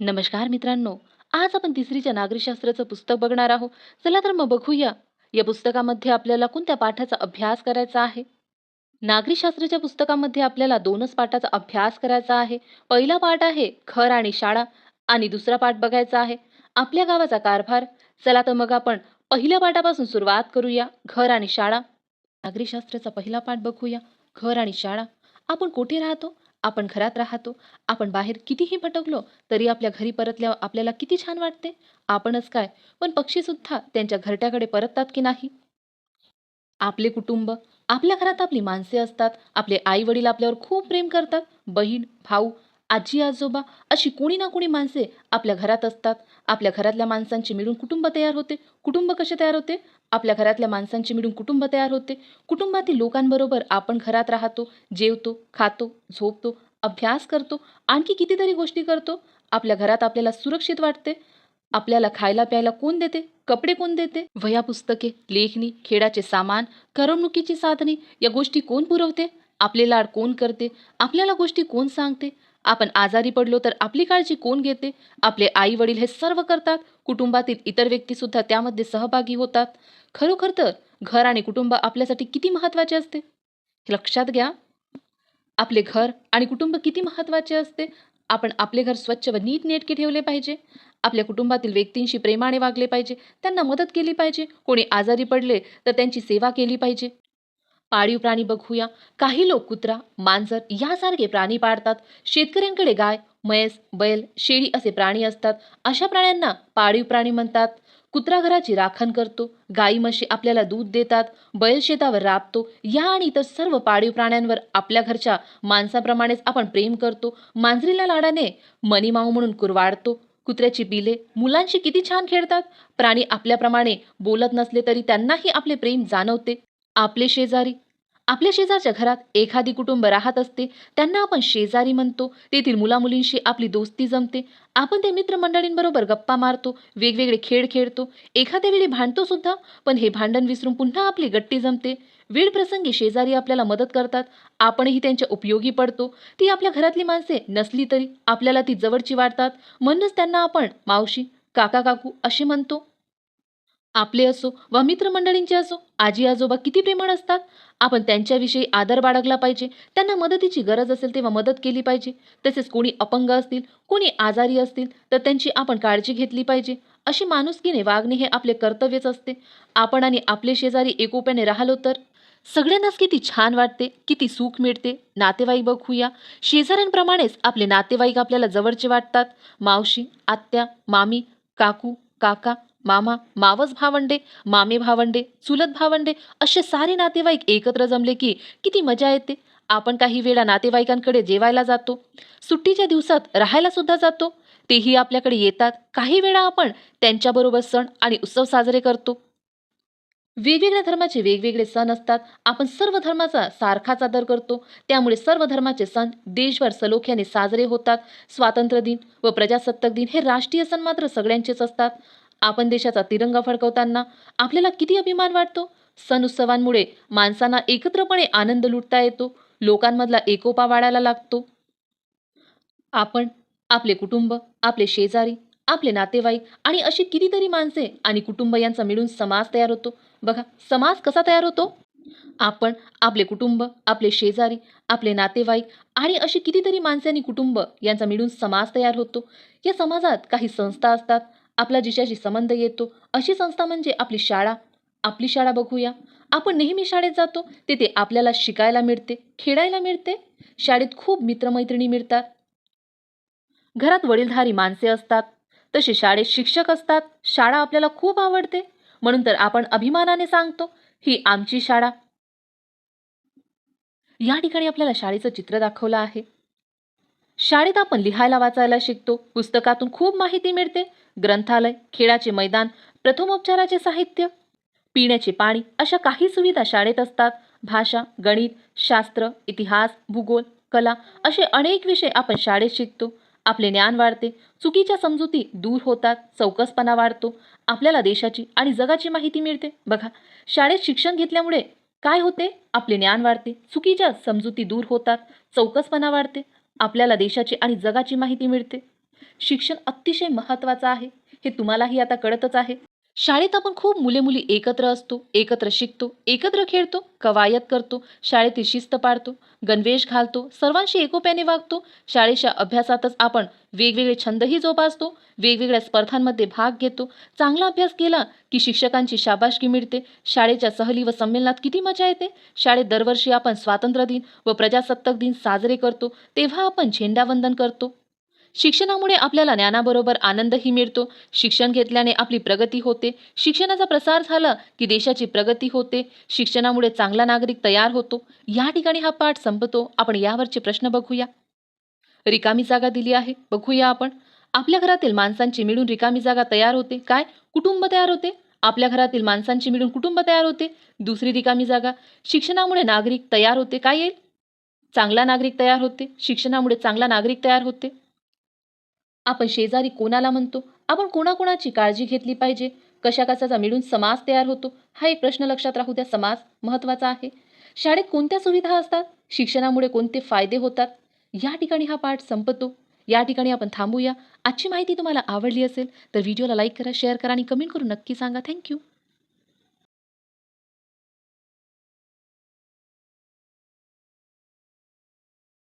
नमस्कार मित्रांनो आज आपण तिसरीच्या नागरिकशास्त्राचं पुस्तक बघणार आहोत. चला तर मग बघूया या पुस्तकामध्ये आपल्याला कोणत्या पाठाचा अभ्यास करायचा आहे? नागरिकशास्त्राच्या पुस्तकामध्ये आपल्याला दोनच पाठाचा अभ्यास करायचा आहे. पहिला पाठ आहे घर आणि शाळा आणि दुसरा पाठ बघायचा आहे. आपल्या गावाचा कारभार. चला तर मग आपण पहिल्या पाठापासून सुरुवात करूया घर आणि शाळा. नागरिकशास्त्राचा पहिला पाठ बघूया घर आणि शाळा. आपण कुठे राहतो? आपण घरात राहतो आपण बाहेर कितीही भटकलो तरी आपल्या घरी परतल्यावर आपल्याला किती छान वाटते. आपणच काय पण पक्षीसुद्धा त्यांच्या घरट्याकडे परततात की नाही? आपले कुटुंब आपल्या घरात आपली माणसे असतात आपले आई वडील आपल्यावर खूप प्रेम करतात. बहीण भाऊ आजी आजोबा अशी कोणी ना कोणी माणसे आपल्या घरात असतात. आपल्या घरातल्या माणसांची मिळून कुटुंब तयार होते. कुटुंब कसे तयार होते? आपल्या घरातल्या माणसांची मिळून कुटुंब तयार होते. कुटुंबातील लोकांबरोबर आपण घरात राहतो जेवतो खातो झोपतो अभ्यास करतो आणखी कितीतरी गोष्टी करतो. आपल्या घरात आपल्याला सुरक्षित वाटते. आपल्याला खायला प्यायला कोण देते? कपडे कोण देते? वह्या पुस्तके लेखणी खेळाचे सामान करमणुकीची साधने या गोष्टी कोण पुरवते? आपले लाड कोण करते? आपल्याला गोष्टी कोण सांगते? आपण आजारी पडलो तर आपली काळजी कोण घेते? आपले आई वडील हे सर्व करतात. कुटुंबातील इतर व्यक्तीसुद्धा त्यामध्ये सहभागी होतात. खरोखर तर घर आणि कुटुंब आपल्यासाठी किती महत्त्वाचे असते? हे लक्षात घ्या. आपले घर आणि कुटुंब किती महत्त्वाचे असते? आपण आपले घर स्वच्छ व नीटनेटके ठेवले पाहिजे. आपल्या कुटुंबातील व्यक्तींशी प्रेमाने वागले पाहिजे. त्यांना मदत केली पाहिजे. कोणी आजारी पडले तर त्यांची सेवा केली पाहिजे. पाळीव प्राणी बघूया. काही लोक कुत्रा मांजर यासारखे प्राणी पाळतात. शेतकऱ्यांकडे गाय म्हैस बैल शेळी असे प्राणी असतात. अशा प्राण्यांना पाळीव प्राणी म्हणतात. कुत्रा घराची राखण करतो. गाई म्हशी आपल्याला दूध देतात. बैल शेतावर राबतो. या आणि इतर सर्व पाळीव प्राण्यांवर आपल्या घरच्या माणसाप्रमाणेच आपण प्रेम करतो. मांजरीला लाडाने मनीमाऊ म्हणून कुरवाडतो. कुत्र्याची बिले मुलांशी किती छान खेळतात. प्राणी आपल्याप्रमाणे बोलत नसले तरी त्यांनाही आपले प्रेम जाणवते. आपले शेजारी आपल्या शेजारच्या घरात एखादी कुटुंब राहत असते त्यांना आपण शेजारी म्हणतो तेथील मुलामुलींशी आपली दोस्ती जमते आपण त्या मित्रमंडळींबरोबर गप्पा मारतो वेगवेगळे खेळ खेळतो एखाद्या वेळी भांडतो सुद्धा पण हे भांडण विसरून पुन्हा आपली गट्टी जमते. वेळ प्रसंगी शेजारी आपल्याला मदत करतात आपणही त्यांच्या उपयोगी पडतो. ती आपल्या घरातली माणसे नसली तरी आपल्याला ती जवळची वाटतात. म्हणूनच त्यांना आपण मावशी काका काकू असे म्हणतो. आपले असो व मित्रमंडळींचे असो आजी आजोबा किती प्रेमळ असतात. आपण त्यांच्याविषयी आदर बाळगला पाहिजे त्यांना मदतीची गरज असेल तेव्हा मदत केली पाहिजे. तसेच कोणी अपंग असतील कोणी आजारी असतील तर त्यांची आपण काळजी घेतली पाहिजे. अशी माणुसकीने वागणे हे आपले कर्तव्यच असते. आपण आणि आपले शेजारी एकोप्याने राहिलो तर? सगळ्यांनाच किती छान वाटते किती सुख मिळते. नातेवाईक बघूया. शेजाऱ्यांप्रमाणेच आपले नातेवाईक आपल्याला जवळचे वाटतात. मावशी आत्या मामी काकू काका मामा मावस भावंडे मामे भावंडे चुलत भावंडे असे सारे नातेवाईक एकत्र जमले की किती मजा येते. आपण काही वेळा नातेवाईकांकडे जेवायला जातो. सुट्टीच्या दिवसात राहायला सुद्धा जातो. तेही आपल्याकडे येतात. काही वेळा आपण त्यांच्याबरोबर सण आणि उत्सव साजरे करतो. वेगवेगळ्या धर्माचे वेगवेगळे सण असतात. आपण सर्व धर्माचा सारखाच आदर करतो. त्यामुळे सर्व धर्माचे सण देशभर सलोख्याने साजरे होतात. स्वातंत्र्य दिन व प्रजासत्ताक दिन हे राष्ट्रीय सण मात्र सगळ्यांचेच असतात. आपण देशाचा तिरंगा फडकवताना आपल्याला किती अभिमान वाटतो? सण उत्सवांमुळे माणसांना एकत्रपणे आनंद लुटता येतो लोकांमधला एकोपा वाढायला लागतो. आपण आपले कुटुंब आपले शेजारी आपले नातेवाईक आणि अशी कितीतरी माणसे आणि कुटुंब यांचा मिळून समाज तयार होतो. बघा समाज कसा तयार होतो? आपण आपले कुटुंब आपले शेजारी आपले नातेवाईक आणि अशी कितीतरी माणसे आणि कुटुंब यांचा मिळून समाज तयार होतो. या समाजात काही संस्था असतात आपला जिच्याशी संबंध येतो. अशी संस्था म्हणजे आपली शाळा. आपली शाळा बघूया. आपण नेहमी शाळेत जातो. तिथे आपल्याला शिकायला मिळते. खेळायला मिळते. शाळेत खूप मित्रमैत्रिणी मिळतात. घरात वडीलधारी माणसे असतात. तसे शाळेत शिक्षक असतात. शाळा आपल्याला खूप आवडते. म्हणून तर आपण अभिमानाने सांगतो ही आमची शाळा. या ठिकाणी आपल्याला शाळेचं चित्र दाखवलं आहे. शाळेत आपण लिहायला वाचायला शिकतो. पुस्तकातून खूप माहिती मिळते. ग्रंथालय खेळाचे मैदान प्रथमोपचाराचे साहित्य पिण्याचे पाणी अशा काही सुविधा शाळेत असतात. भाषा गणित शास्त्र इतिहास भूगोल कला असे अनेक विषय आपण शाळेत शिकतो. आपले ज्ञान वाढते चुकीच्या समजुती दूर होतात चौकसपणा वाढतो आपल्याला देशाची आणि जगाची माहिती मिळते. बघा शाळेत शिक्षण घेतल्यामुळे काय होते? आपले ज्ञान वाढते चुकीच्या समजुती दूर होतात चौकसपणा वाढते आपल्याला देशाची आणि जगाची माहिती मिळते. शिक्षण अतिशय महत्त्वाचं आहे. हे तुम्हालाही आता कळतच आहे. शाळेत आपण खूप मुले मुली एकत्र असतो एकत्र शिकतो एकत्र खेळतो कवायत करतो शाळेतील शिस्त पाळतो गणवेश घालतो सर्वांशी एकोप्याने वागतो. शाळेच्या अभ्यासातच आपण वेगवेगळे छंदही जोपासतो वेगवेगळ्या स्पर्धांमध्ये भाग घेतो. चांगला अभ्यास केला की शिक्षकांची शाबाशकी मिळते. शाळेच्या सहली व संमेलनात किती मजा येते. शाळेत दरवर्षी आपण स्वातंत्र्य दिन व प्रजासत्ताक दिन साजरे करतो. तेव्हा आपण झेंडावंदन करतो. शिक्षणामुळे आपल्याला ज्ञानाबरोबर आनंदही मिळतो. शिक्षण घेतल्याने आपली प्रगती होते. शिक्षणाचा प्रसार झाला की देशाची प्रगती होते. शिक्षणामुळे चांगला नागरिक तयार होतो. या ठिकाणी हा पाठ संपतो. आपण यावरचे प्रश्न बघूया. रिकामी जागा दिली आहे. बघूया आपण. आपल्या घरातील माणसांची मिळून रिकामी जागा तयार होते. काय? कुटुंब तयार होते. आपल्या घरातील माणसांची मिळून कुटुंब तयार होते. दुसरी रिकामी जागा. शिक्षणामुळे नागरिक तयार होते. काय येईल? चांगला नागरिक तयार होते. शिक्षणामुळे चांगला नागरिक तयार होते. आपण शेजारी कोणाला म्हणतो? आपण कोणाकोणाची काळजी घेतली पाहिजे? कशा कशाचा मिळून समाज तयार होतो? हा एक प्रश्न लक्षात राहू द्या. समाज महत्त्वाचा आहे. शाळेत कोणत्या सुविधा असतात? शिक्षणामुळे कोणते फायदे होतात? या ठिकाणी हा पाठ संपतो. या ठिकाणी आपण थांबूया. आजची माहिती तुम्हाला आवडली असेल तर व्हिडिओला लाईक करा शेअर करा आणि कमेंट करून नक्की सांगा. थँक्यू.